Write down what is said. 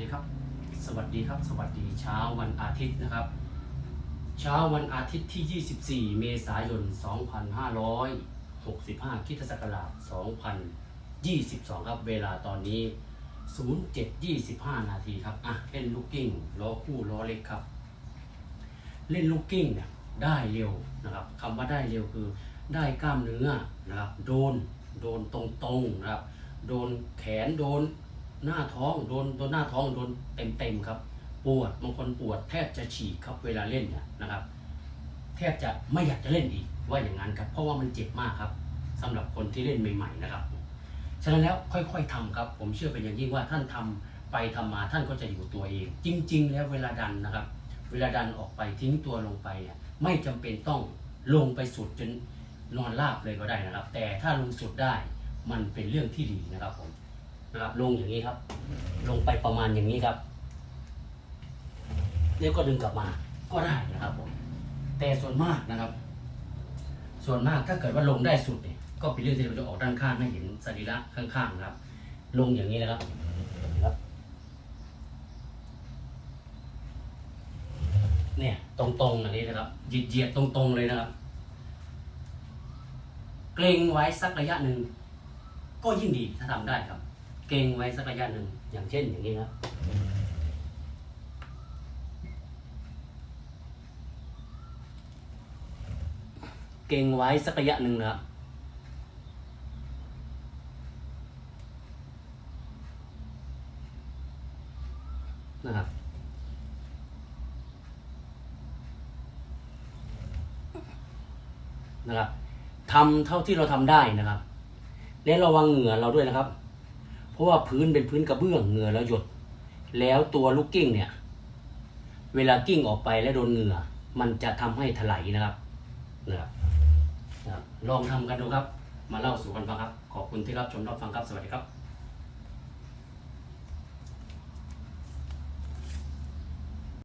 ดีครับ สวัสดีครับ สวัสดีเช้าวันอาทิตย์นะครับ เช้าวันอาทิตย์ที่ 24 เมษายน 2565คริสตศักราช2022 ครับ เวลาตอนนี้ 07.25 นาทีครับ อะ เล่นลูกกิ้งล้อคู่ล้อเล็กครับ เล่นลูกกิ้งเนี่ยได้เร็วนะครับคำว่าได้เร็วคือได้กล้ามเนื้อนะครับ โดน โดนตรงๆนะครับ โดนแขน โดน หน้าท้องโดนโดนหน้าท้องโดนเต็มๆครับ ปวดบางคนปวดแทบจะฉีกครับเวลาเล่นเนี่ยนะครับ แทบจะไม่อยากจะเล่นอีกว่าอย่างนั้นครับ เพราะว่ามันเจ็บมากครับสำหรับคนที่เล่นใหม่ๆนะครับ ฉะนั้นแล้วค่อยๆทำครับ ผมเชื่อเป็นอย่างยิ่งว่าท่านทำไปทำมาท่านก็จะอยู่ตัวเอง จริง ๆ แล้วเวลาดันนะครับ เวลาดันออกไปทิ้งตัวลงไปเนี่ยไม่จำเป็นต้องลงไปสุดจนนอนราบเลยก็ได้นะครับ แต่ถ้าลงสุดได้มันเป็นเรื่องที่ดีนะครับผม นะครับลงอย่างนี้ครับ ลงไปประมาณอย่างนี้ครับแล้วก็ดึงกลับมาก็ได้นะครับผมแต่ส่วนมากนะครับ ส่วนมากถ้าเกิดว่าลงได้สุดเนี่ยก็เป็นเรื่องที่เราจะออกด้านข้างให้เห็นสรีระข้างๆนะครับ ลงอย่างนี้นะครับนะครับ เนี่ยตรงๆอันนี้นะครับเหยียดเหยียดๆตรงๆเลยนะครับ เกรงไว้สักระยะหนึ่งก็ยิ่งดีถ้าทำได้ครับ เกรงไว้สักระยะหนึ่งอย่างเช่นอย่างนี้นะครับเกรงไว้สักระยะหนึ่งนะนะครับนะครับทำเท่าที่เราทำได้นะครับและระวังเหงื่อเราด้วยนะครับ ราะว่าพื้นเป็นพื้นกระเบื้องเหงื่อแล้วหยด แล้วตัวลูกกิ้งเนี่ย เวลากิ้งออกไปและโดนเหงื่อ มันจะทำให้ถลายนะครับนะครับนะครับลองทำกันดูครับ มาเล่าสู่กันฟังครับ ขอบคุณที่รับชมรับฟังครับ สวัสดีครับ